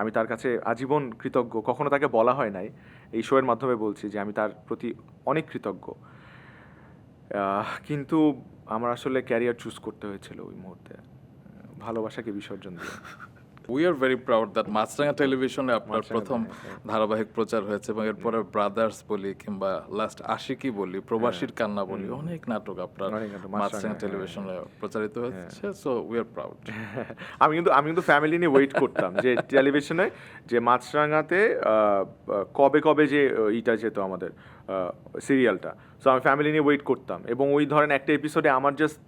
আমি তার কাছে আজীবন কৃতজ্ঞ। কখনো তাকে বলা হয় নাই। এই শোয়ের মাধ্যমে বলছি যে, আমি তার প্রতি অনেক কৃতজ্ঞ। কিন্তু আমার আসলে ক্যারিয়ার চুজ করতে হয়েছিল ওই মুহূর্তে। ভালোবাসাকে বিসর্জন দিয়ে। We are very proud that Maasranga টেলিভিশনে আপনার প্রথম হ্যাঁ, হ্যাঁ। ধারাবাহিক প্রচার হয়েছে এবং এরপরে ব্রাদার্স বলি কিংবা লাস্ট আশিকি বলি প্রবাসীর কান্না বলি অনেক নাটক আপনার মাছরাঙা, মাছরাঙা হ্যাঁ, টেলিভিশনে প্রচারিত হয়েছে সো উই আর প্রাউড আমি কিন্তু আমি কিন্তু ফ্যামিলি নিয়ে ওয়েট করতাম যে টেলিভিশনে যে মাছরাঙাতে কবে কবে যে ইটা যেত আমাদের সিরিয়ালটা সো আমি ফ্যামিলি নিয়ে ওয়েট করতাম এবং ওই ধরেন একটা এপিসোডে আমার জাস্ট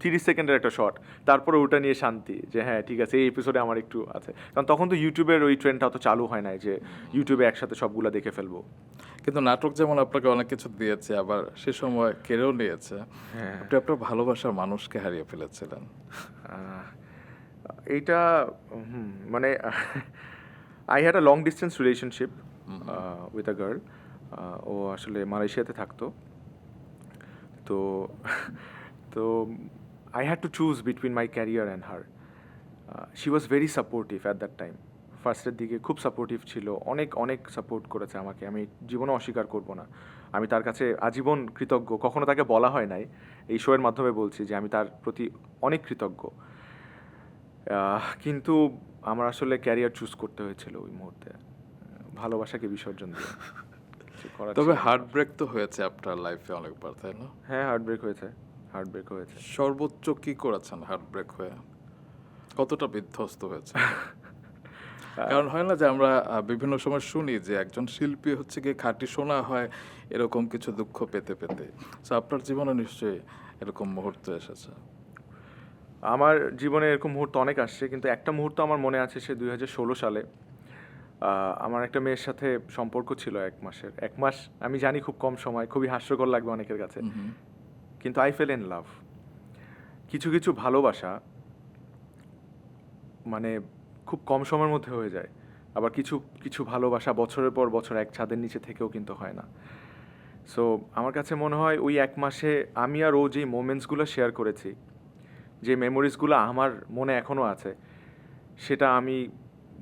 তিরিশ সেকেন্ডের একটা শট তারপরে ওটা নিয়ে শান্তি যে হ্যাঁ ঠিক আছে এই এপিসোডে আমার একটু আছে। কারণ তখন তো ইউটিউবের ওই ট্রেন্ডটা অত চালু হয় নাই যে ইউটিউবে একসাথে সবগুলা দেখে ফেলব। কিন্তু নাটক যেমন আপনাকে অনেক কিছু দিয়েছে আবার সে সময় কেড়েও নিয়েছে হ্যাঁ। আপনি আপনার ভালোবাসার মানুষকে হারিয়ে ফেলেছিলেন। এইটা হুম, মানে I had a long distance relationship with a girl ও আসলে মালয়েশিয়াতে থাকতো। তো তো I had to choose between my career and her she was very supportive at that time ফার্স্টের দিকে খুব সাপোর্টিভ ছিল। অনেক অনেক সাপোর্ট করেছে আমাকে। আমি জীবনে অস্বীকার করব না। আমি তার কাছে আজীবন কৃতজ্ঞ। কখনো তাকে বলা হয় নাই। এই শোয়ের মাধ্যমে বলছি যে আমি তার প্রতি অনেক কৃতজ্ঞ। কিন্তু আমার আসলে ক্যারিয়ার চুজ করতে হয়েছিল ওই মুহূর্তে। ভালোবাসাকে বিসর্জন দিয়ে। তবে। হার্ট ব্রেক তো হয়েছে আপনার লাইফে অনেকবার তাই না? হ্যাঁ হার্ট ব্রেক হয়েছে। হার্ট ব্রেক হয়েছে। সর্বোচ্চ কি করেছেন হার্ট ব্রেক হয়ে? কতটা বিধ্বস্ত হয়েছে? কারণ হয় না যে আমরা বিভিন্ন সময় শুনি যে একজন শিল্পী হচ্ছে গিয়ে খাঁটি শোনা হয় এরকম কিছু দুঃখ পেতে পেতে। তো আপনার জীবনে নিশ্চয়ই এরকম মুহূর্ত এসেছে। আমার জীবনে এরকম মুহূর্ত অনেক আসছে কিন্তু একটা মুহূর্ত আমার মনে আছে সে দুই হাজার ষোলো সালে। আমার একটা মেয়ের সাথে সম্পর্ক ছিল এক মাসের। এক মাস আমি জানি খুব কম সময় খুবই হাস্যকর লাগবে অনেকের কাছে। কিন্তু আই ফেল ইন লাভ কিছু কিছু ভালোবাসা মানে খুব কম সময়ের মধ্যে হয়ে যায়। আবার কিছু কিছু ভালোবাসা বছরের পর বছর এক ছাদের নিচে থেকেও কিন্তু হয় না। সো আমার কাছে মনে হয় ওই এক মাসে আমি আর ও যেই মোমেন্টসগুলো শেয়ার করেছি, যে মেমোরিজগুলো আমার মনে এখনও আছে, সেটা আমি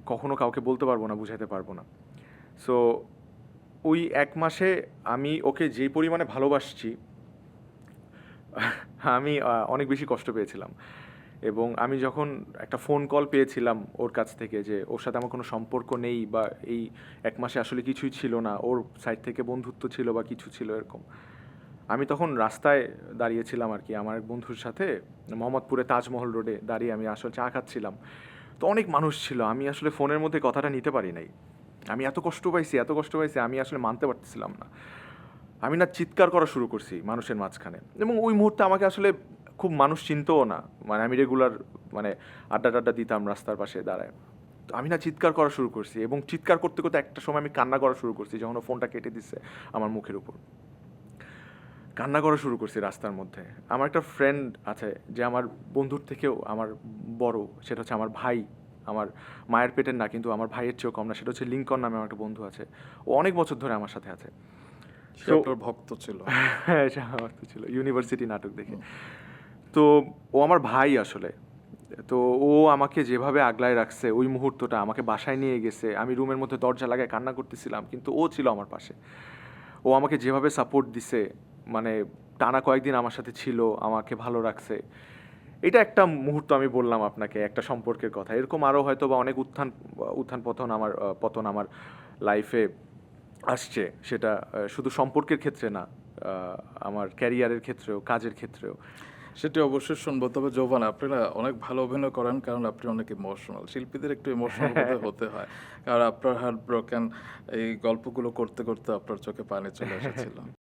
কখনো কাউকে বলতে পারব না বুঝাতে পারব না। সো ওই এক মাসে আমি ওকে যেই পরিমাণে ভালোবাসছি আমি অনেক বেশি কষ্ট পেয়েছিলাম। এবং আমি যখন একটা ফোন কল পেয়েছিলাম ওর কাছ থেকে যে, ওর সাথে আমার কোনো সম্পর্ক নেই বা এই এক মাসে আসলে কিছুই ছিল না, ওর সাইড থেকে বন্ধুত্ব ছিল বা কিছু ছিল, এরকম। আমি তখন রাস্তায় দাঁড়িয়েছিলাম আর কি। আমার এক বন্ধুর সাথে মোহাম্মদপুরে তাজমহল রোডে দাঁড়িয়ে আমি আসলে চা খাচ্ছিলাম। তো অনেক মানুষ ছিল। আমি আসলে ফোনের মধ্যে কথাটা নিতে পারি নাই। আমি এত কষ্ট পাইছি, এত কষ্ট পাইছি, আমি আসলে মানতে পারতেছিলাম না। আমি না চিৎকার করা শুরু করছি মানুষের মাঝখানে। এবং ওই মুহূর্তে আমাকে আসলে খুব মানুষ চিনতও না। মানে আমি রেগুলার মানে আড্ডা টাড্ডা দিতাম রাস্তার পাশে দাঁড়ায়। তো আমি না চিৎকার করা শুরু করছি এবং চিৎকার করতে করতে একটা সময় আমি কান্না করা শুরু করছি যখন ও ফোনটা কেটে দিচ্ছে আমার মুখের উপর। কান্না করা শুরু করছি রাস্তার মধ্যে। আমার একটা ফ্রেন্ড আছে যে আমার বন্ধুর থেকেও আমার বড়, সেটা হচ্ছে আমার ভাই। আমার মায়ের পেটের না, কিন্তু আমার ভাইয়ের চেয়েও কম না, সেটা হচ্ছে লিঙ্কন নামে আমার একটা বন্ধু আছে। ও অনেক বছর ধরে আমার সাথে আছে। সে আপনার ভক্ত ছিল। হ্যাঁ সে আমার তো ছিল। ইউনিভার্সিটি নাটক দেখে। তো ও আমার ভাই আসলে। তো ও আমাকে যেভাবে আগলায় রাখছে ওই মুহূর্তটা আমাকে বাসায় নিয়ে গেছে। আমি রুমের মধ্যে দরজা লাগায় কান্না করতেছিলাম কিন্তু ও ছিল আমার পাশে। ও আমাকে যেভাবে সাপোর্ট দিছে মানে টানা কয়েকদিন আমার সাথে ছিল আমাকে ভালো রাখছে। এটা একটা মুহূর্ত আমি বললাম আপনাকে একটা সম্পর্কের কথা। এরকম আরও হয়তো বা অনেক উত্থান উত্থান পতন আমার পতন আমার লাইফে আসছে সেটা শুধু সম্পর্কের ক্ষেত্রে না আমার ক্যারিয়ারের ক্ষেত্রেও কাজের ক্ষেত্রেও। সেটি অবশ্যই শুনব তবে যৌবান আপনারা অনেক ভালো অভিনয় করেন কারণ আপনি অনেক ইমোশনাল শিল্পীদের একটু ইমোশনাল হতে হয়। কারণ আপনার হার্ট ব্রোকেন এই গল্পগুলো করতে করতে আপনার চোখে পানি চলে এসেছিল।